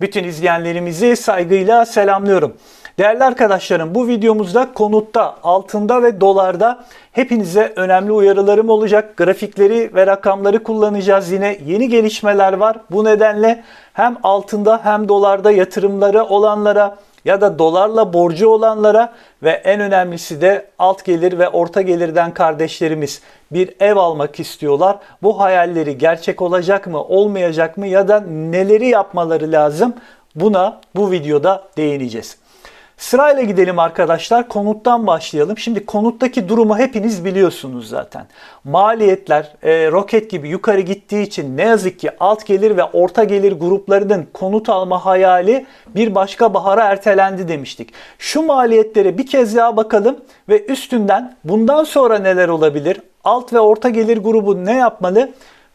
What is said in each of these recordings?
Bütün izleyenlerimizi saygıyla selamlıyorum. Değerli arkadaşlarım bu videomuzda konutta, altında ve dolarda hepinize önemli uyarılarım olacak. Grafikleri ve rakamları kullanacağız yine. Yeni gelişmeler var. Bu nedenle hem altında hem dolarda yatırımları olanlara ya da dolarla borcu olanlara ve en önemlisi de alt gelir ve orta gelirden kardeşlerimiz bir ev almak istiyorlar. Bu hayalleri gerçek olacak mı, olmayacak mı ya da neleri yapmaları lazım? Buna bu videoda değineceğiz. Sırayla gidelim arkadaşlar. Konuttan başlayalım. Şimdi konuttaki durumu hepiniz biliyorsunuz zaten. Maliyetler e, roket gibi yukarı gittiği için ne yazık ki alt gelir ve orta gelir gruplarının konut alma hayali bir başka bahara ertelendi demiştik. Şu maliyetlere bir kez daha bakalım ve üstünden bundan sonra neler olabilir? Alt ve orta gelir grubu ne yapmalı?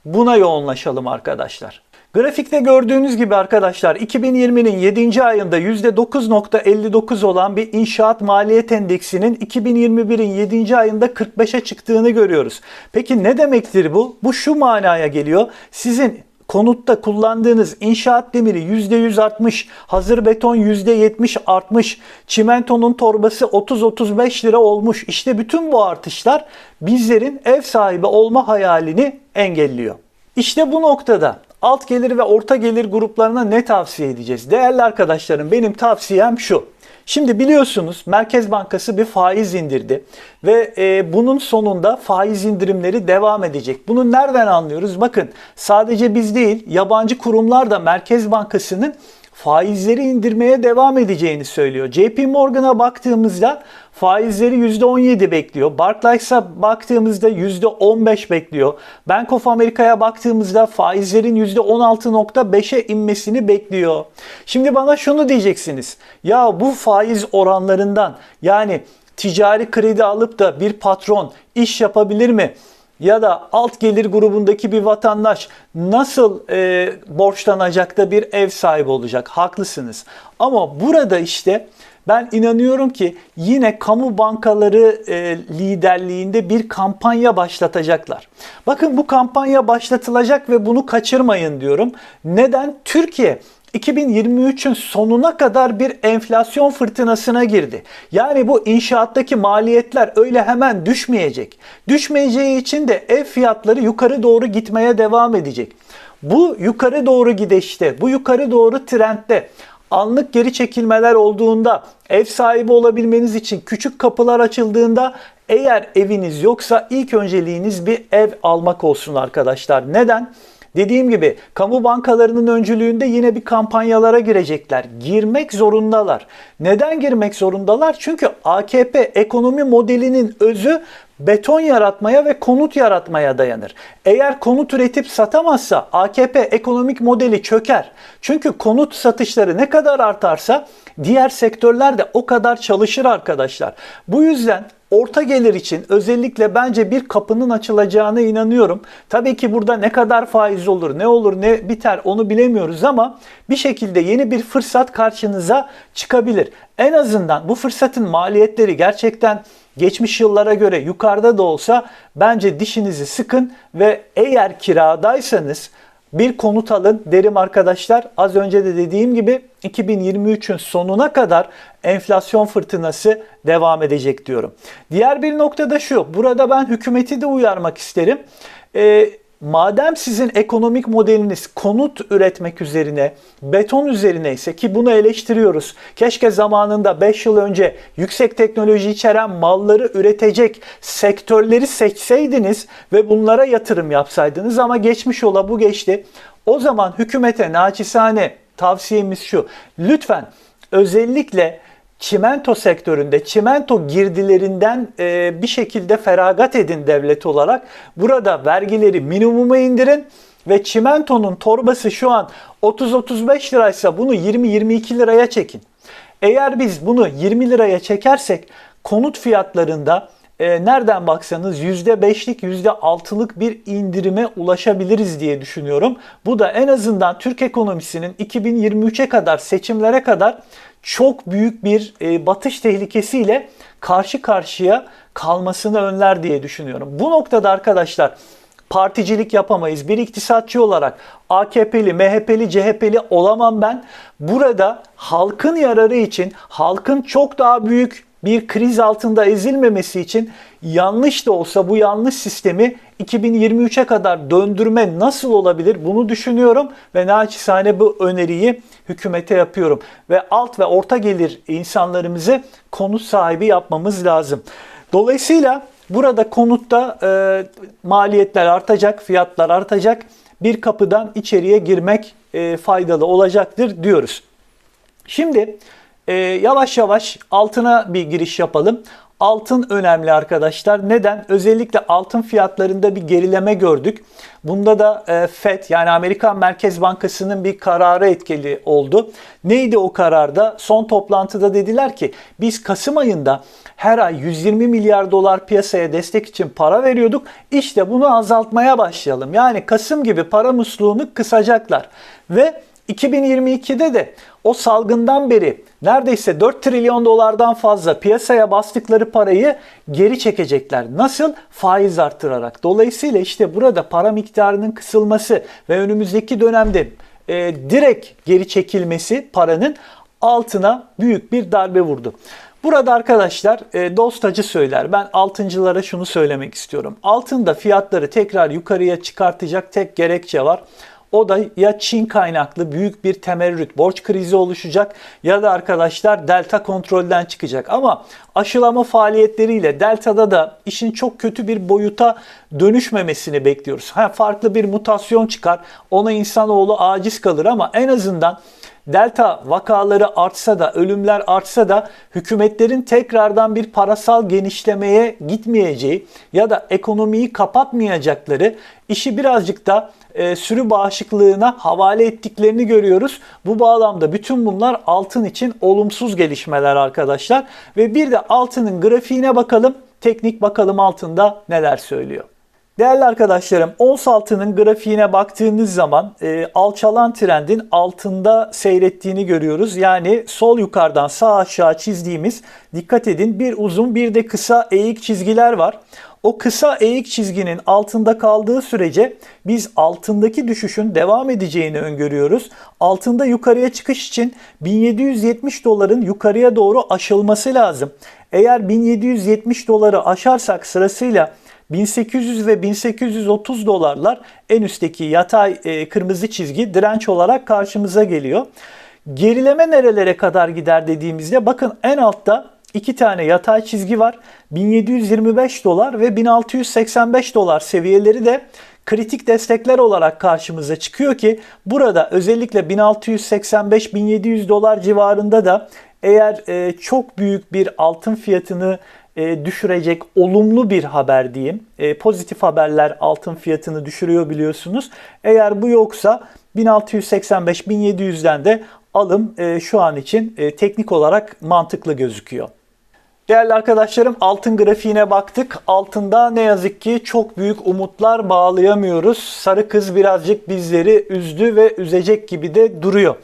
Buna yoğunlaşalım arkadaşlar. Grafikte gördüğünüz gibi arkadaşlar 2020'nin 7. ayında %9.59 olan bir inşaat maliyet endeksinin 2021'in 7. ayında 45'e çıktığını görüyoruz. Peki ne demektir bu? Bu şu manaya geliyor. Sizin konutta kullandığınız inşaat demiri %100 artmış, hazır beton %70 artmış, çimentonun torbası 30-35 lira olmuş. İşte bütün bu artışlar bizlerin ev sahibi olma hayalini engelliyor. İşte bu noktada alt gelir ve orta gelir gruplarına ne tavsiye edeceğiz? Değerli arkadaşlarım benim tavsiyem şu. Şimdi biliyorsunuz Merkez Bankası bir faiz indirdi ve e, bunun sonunda faiz indirimleri devam edecek. Bunu nereden anlıyoruz? Bakın sadece biz değil yabancı kurumlar da Merkez Bankası'nın faizleri indirmeye devam edeceğini söylüyor. JP Morgan'a baktığımızda faizleri %17 bekliyor. Barclays'a baktığımızda %15 bekliyor. Bank of America'ya baktığımızda faizlerin %16.5'e inmesini bekliyor. Şimdi bana şunu diyeceksiniz. Ya bu faiz oranlarından yani ticari kredi alıp da bir patron iş yapabilir mi? Ya da alt gelir grubundaki bir vatandaş nasıl e, borçlanacak da bir ev sahibi olacak? Haklısınız. Ama burada işte ben inanıyorum ki yine kamu bankaları e, liderliğinde bir kampanya başlatacaklar. Bakın bu kampanya başlatılacak ve bunu kaçırmayın diyorum. Neden? Türkiye 2023'ün sonuna kadar bir enflasyon fırtınasına girdi. Yani bu inşaattaki maliyetler öyle hemen düşmeyecek. Düşmeyeceği için de ev fiyatları yukarı doğru gitmeye devam edecek. Bu yukarı doğru gidişte, bu yukarı doğru trendde anlık geri çekilmeler olduğunda, ev sahibi olabilmeniz için küçük kapılar açıldığında eğer eviniz yoksa ilk önceliğiniz bir ev almak olsun arkadaşlar. Neden? Dediğim gibi kamu bankalarının öncülüğünde yine bir kampanyalara girecekler. Girmek zorundalar. Neden girmek zorundalar? Çünkü AKP ekonomi modelinin özü beton yaratmaya ve konut yaratmaya dayanır. Eğer konut üretip satamazsa AKP ekonomik modeli çöker. Çünkü konut satışları ne kadar artarsa diğer sektörler de o kadar çalışır arkadaşlar. Bu yüzden orta gelir için özellikle bence bir kapının açılacağına inanıyorum. Tabii ki burada ne kadar faiz olur, ne olur, ne biter onu bilemiyoruz ama bir şekilde yeni bir fırsat karşınıza çıkabilir. En azından bu fırsatın maliyetleri gerçekten geçmiş yıllara göre yukarıda da olsa bence dişinizi sıkın ve eğer kiradaysanız bir konut alın derim arkadaşlar. Az önce de dediğim gibi 2023'ün sonuna kadar enflasyon fırtınası devam edecek diyorum. Diğer bir nokta da şu. Burada ben hükümeti de uyarmak isterim. Ee, madem sizin ekonomik modeliniz konut üretmek üzerine, beton üzerine ise ki bunu eleştiriyoruz. Keşke zamanında 5 yıl önce yüksek teknoloji içeren malları üretecek sektörleri seçseydiniz ve bunlara yatırım yapsaydınız ama geçmiş yola bu geçti. O zaman hükümete naçizane tavsiyemiz şu. Lütfen özellikle çimento sektöründe çimento girdilerinden e, bir şekilde feragat edin devlet olarak. Burada vergileri minimuma indirin ve çimentonun torbası şu an 30-35 liraysa bunu 20-22 liraya çekin. Eğer biz bunu 20 liraya çekersek konut fiyatlarında e, nereden baksanız %5'lik %6'lık bir indirime ulaşabiliriz diye düşünüyorum. Bu da en azından Türk ekonomisinin 2023'e kadar seçimlere kadar çok büyük bir e, batış tehlikesiyle karşı karşıya kalmasını önler diye düşünüyorum. Bu noktada arkadaşlar particilik yapamayız. Bir iktisatçı olarak AKP'li, MHP'li, CHP'li olamam ben. Burada halkın yararı için, halkın çok daha büyük bir kriz altında ezilmemesi için yanlış da olsa bu yanlış sistemi 2023'e kadar döndürme nasıl olabilir bunu düşünüyorum ve naçizane bu öneriyi hükümete yapıyorum. Ve alt ve orta gelir insanlarımızı konut sahibi yapmamız lazım. Dolayısıyla burada konutta e, maliyetler artacak, fiyatlar artacak. Bir kapıdan içeriye girmek e, faydalı olacaktır diyoruz. Şimdi e, yavaş yavaş altına bir giriş yapalım. Altın önemli arkadaşlar. Neden? Özellikle altın fiyatlarında bir gerileme gördük. Bunda da e, FED yani Amerikan Merkez Bankası'nın bir kararı etkili oldu. Neydi o kararda? Son toplantıda dediler ki biz Kasım ayında her ay 120 milyar dolar piyasaya destek için para veriyorduk. İşte bunu azaltmaya başlayalım. Yani Kasım gibi para musluğunu kısacaklar. Ve 2022'de de o salgından beri neredeyse 4 trilyon dolardan fazla piyasaya bastıkları parayı geri çekecekler. Nasıl? Faiz arttırarak. Dolayısıyla işte burada para miktarının kısılması ve önümüzdeki dönemde e, direkt geri çekilmesi paranın altına büyük bir darbe vurdu. Burada arkadaşlar e, dostacı söyler. Ben altıncılara şunu söylemek istiyorum. Altında fiyatları tekrar yukarıya çıkartacak tek gerekçe var. O da ya Çin kaynaklı büyük bir temerrüt, borç krizi oluşacak ya da arkadaşlar delta kontrolden çıkacak. Ama aşılama faaliyetleriyle deltada da işin çok kötü bir boyuta dönüşmemesini bekliyoruz. Ha, farklı bir mutasyon çıkar, ona insanoğlu aciz kalır ama en azından delta vakaları artsa da, ölümler artsa da hükümetlerin tekrardan bir parasal genişlemeye gitmeyeceği ya da ekonomiyi kapatmayacakları işi birazcık da e, sürü bağışıklığına havale ettiklerini görüyoruz. Bu bağlamda bütün bunlar altın için olumsuz gelişmeler arkadaşlar. Ve bir de altının grafiğine bakalım. Teknik bakalım altında neler söylüyor. Değerli arkadaşlarım, ons altının grafiğine baktığınız zaman e, alçalan trendin altında seyrettiğini görüyoruz. Yani sol yukarıdan sağ aşağı çizdiğimiz dikkat edin bir uzun bir de kısa eğik çizgiler var. O kısa eğik çizginin altında kaldığı sürece biz altındaki düşüşün devam edeceğini öngörüyoruz. Altında yukarıya çıkış için 1770 doların yukarıya doğru aşılması lazım. Eğer 1770 doları aşarsak sırasıyla 1800 ve 1830 dolarlar en üstteki yatay e, kırmızı çizgi direnç olarak karşımıza geliyor. Gerileme nerelere kadar gider dediğimizde bakın en altta iki tane yatay çizgi var. 1725 dolar ve 1685 dolar seviyeleri de kritik destekler olarak karşımıza çıkıyor ki burada özellikle 1685-1700 dolar civarında da eğer e, çok büyük bir altın fiyatını e, düşürecek olumlu bir haber diyeyim. E, pozitif haberler altın fiyatını düşürüyor biliyorsunuz. Eğer bu yoksa 1685-1700'den de alım e, şu an için teknik olarak mantıklı gözüküyor. Değerli arkadaşlarım altın grafiğine baktık. Altında ne yazık ki çok büyük umutlar bağlayamıyoruz. Sarı kız birazcık bizleri üzdü ve üzecek gibi de duruyor.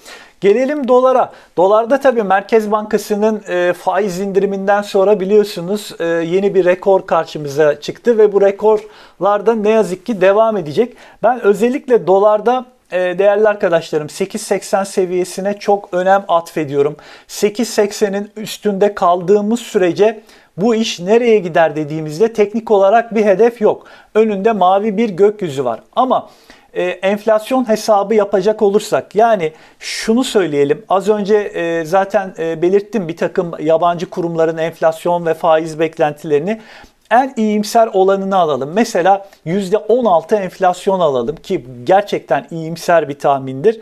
Gelelim dolara. Dolarda tabii Merkez Bankası'nın e, faiz indiriminden sonra biliyorsunuz e, yeni bir rekor karşımıza çıktı ve bu rekorlarda ne yazık ki devam edecek. Ben özellikle dolarda e, değerli arkadaşlarım 8.80 seviyesine çok önem atfediyorum. 8.80'in üstünde kaldığımız sürece bu iş nereye gider dediğimizde teknik olarak bir hedef yok. Önünde mavi bir gökyüzü var. Ama e, enflasyon hesabı yapacak olursak yani şunu söyleyelim az önce e, zaten e, belirttim bir takım yabancı kurumların enflasyon ve faiz beklentilerini en iyimser olanını alalım. Mesela %16 enflasyon alalım ki gerçekten iyimser bir tahmindir.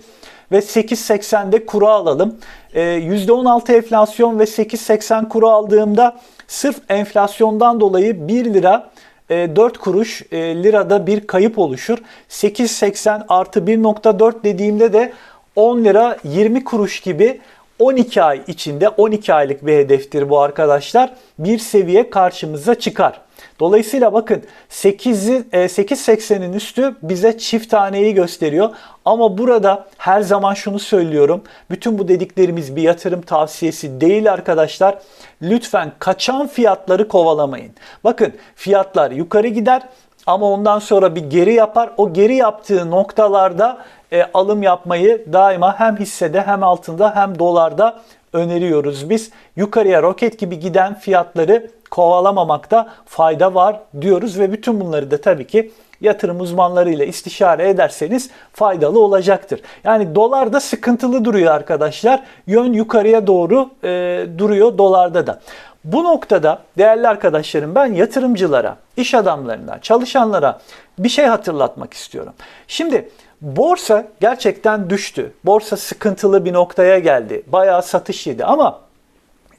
Ve 8.80'de kuru alalım. E, %16 enflasyon ve 8.80 kuru aldığımda sırf enflasyondan dolayı 1 lira 4 e, kuruş e, lirada bir kayıp oluşur. 8.80 artı 1.4 dediğimde de 10 lira 20 kuruş gibi 12 ay içinde 12 aylık bir hedeftir bu arkadaşlar. Bir seviye karşımıza çıkar. Dolayısıyla bakın 8'i 8.80'in e, üstü bize çift taneyi gösteriyor. Ama burada her zaman şunu söylüyorum. Bütün bu dediklerimiz bir yatırım tavsiyesi değil arkadaşlar. Lütfen kaçan fiyatları kovalamayın. Bakın fiyatlar yukarı gider ama ondan sonra bir geri yapar. O geri yaptığı noktalarda e, alım yapmayı daima hem hissede hem altında hem dolarda öneriyoruz biz. Yukarıya roket gibi giden fiyatları kovalamamakta fayda var diyoruz ve bütün bunları da tabii ki yatırım uzmanlarıyla istişare ederseniz faydalı olacaktır. Yani dolarda sıkıntılı duruyor arkadaşlar. Yön yukarıya doğru e, duruyor dolarda da. Bu noktada değerli arkadaşlarım ben yatırımcılara, iş adamlarına, çalışanlara bir şey hatırlatmak istiyorum. Şimdi borsa gerçekten düştü. Borsa sıkıntılı bir noktaya geldi. Bayağı satış yedi ama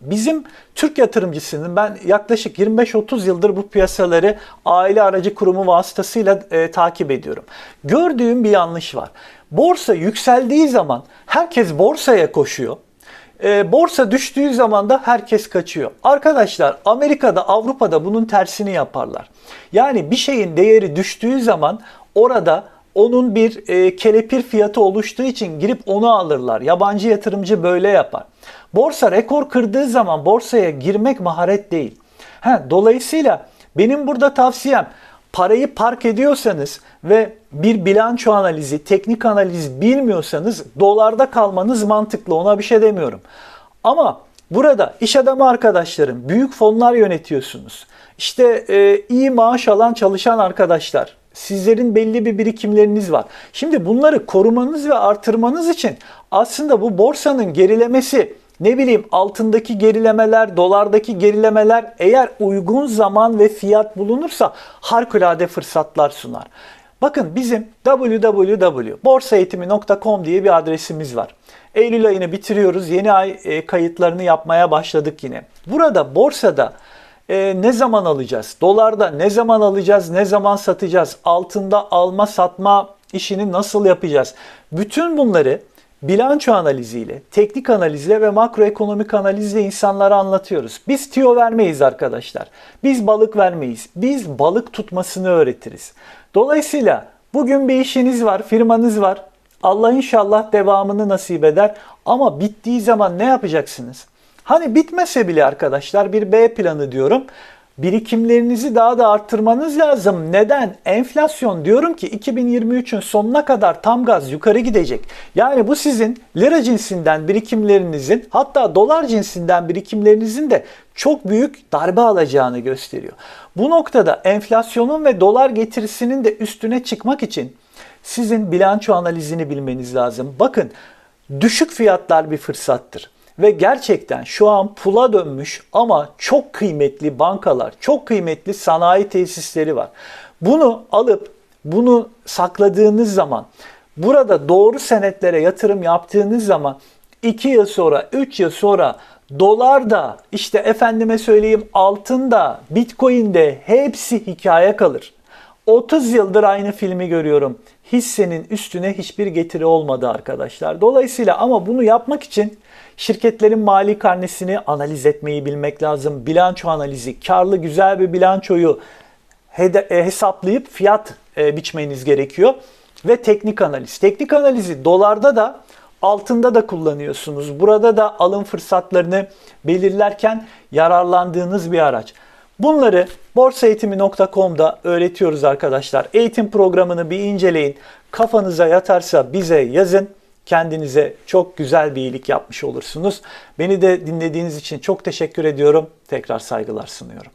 Bizim Türk yatırımcısının ben yaklaşık 25-30 yıldır bu piyasaları aile aracı kurumu vasıtasıyla e, takip ediyorum. Gördüğüm bir yanlış var. Borsa yükseldiği zaman herkes borsaya koşuyor. E, borsa düştüğü zaman da herkes kaçıyor. Arkadaşlar Amerika'da Avrupa'da bunun tersini yaparlar. Yani bir şeyin değeri düştüğü zaman orada onun bir e, kelepir fiyatı oluştuğu için girip onu alırlar. Yabancı yatırımcı böyle yapar. Borsa rekor kırdığı zaman borsaya girmek maharet değil. Ha, dolayısıyla benim burada tavsiyem parayı park ediyorsanız ve bir bilanço analizi, teknik analiz bilmiyorsanız dolarda kalmanız mantıklı. Ona bir şey demiyorum. Ama burada iş adamı arkadaşlarım, büyük fonlar yönetiyorsunuz. İşte e, iyi maaş alan çalışan arkadaşlar, Sizlerin belli bir birikimleriniz var. Şimdi bunları korumanız ve artırmanız için aslında bu borsanın gerilemesi ne bileyim altındaki gerilemeler, dolardaki gerilemeler eğer uygun zaman ve fiyat bulunursa harikulade fırsatlar sunar. Bakın bizim www.borsaeğitimi.com diye bir adresimiz var. Eylül ayını bitiriyoruz. Yeni ay e, kayıtlarını yapmaya başladık yine. Burada borsada e, ne zaman alacağız? Dolarda ne zaman alacağız? Ne zaman satacağız? Altında alma satma işini nasıl yapacağız? Bütün bunları bilanço analiziyle, teknik analizle ve makroekonomik analizle insanlara anlatıyoruz. Biz tiyo vermeyiz arkadaşlar. Biz balık vermeyiz. Biz balık tutmasını öğretiriz. Dolayısıyla bugün bir işiniz var, firmanız var. Allah inşallah devamını nasip eder. Ama bittiği zaman ne yapacaksınız? Hani bitmese bile arkadaşlar bir B planı diyorum. Birikimlerinizi daha da arttırmanız lazım. Neden? Enflasyon diyorum ki 2023'ün sonuna kadar tam gaz yukarı gidecek. Yani bu sizin lira cinsinden birikimlerinizin hatta dolar cinsinden birikimlerinizin de çok büyük darbe alacağını gösteriyor. Bu noktada enflasyonun ve dolar getirisinin de üstüne çıkmak için sizin bilanço analizini bilmeniz lazım. Bakın düşük fiyatlar bir fırsattır. Ve gerçekten şu an pula dönmüş ama çok kıymetli bankalar, çok kıymetli sanayi tesisleri var. Bunu alıp bunu sakladığınız zaman, burada doğru senetlere yatırım yaptığınız zaman 2 yıl sonra, 3 yıl sonra dolar da işte efendime söyleyeyim altın da, bitcoin de hepsi hikaye kalır. 30 yıldır aynı filmi görüyorum. Hissenin üstüne hiçbir getiri olmadı arkadaşlar. Dolayısıyla ama bunu yapmak için Şirketlerin mali karnesini analiz etmeyi bilmek lazım. Bilanço analizi, karlı güzel bir bilançoyu e, hesaplayıp fiyat e, biçmeniz gerekiyor. Ve teknik analiz. Teknik analizi dolarda da altında da kullanıyorsunuz. Burada da alım fırsatlarını belirlerken yararlandığınız bir araç. Bunları borsaeğitimi.com'da öğretiyoruz arkadaşlar. Eğitim programını bir inceleyin. Kafanıza yatarsa bize yazın kendinize çok güzel bir iyilik yapmış olursunuz. Beni de dinlediğiniz için çok teşekkür ediyorum. Tekrar saygılar sunuyorum.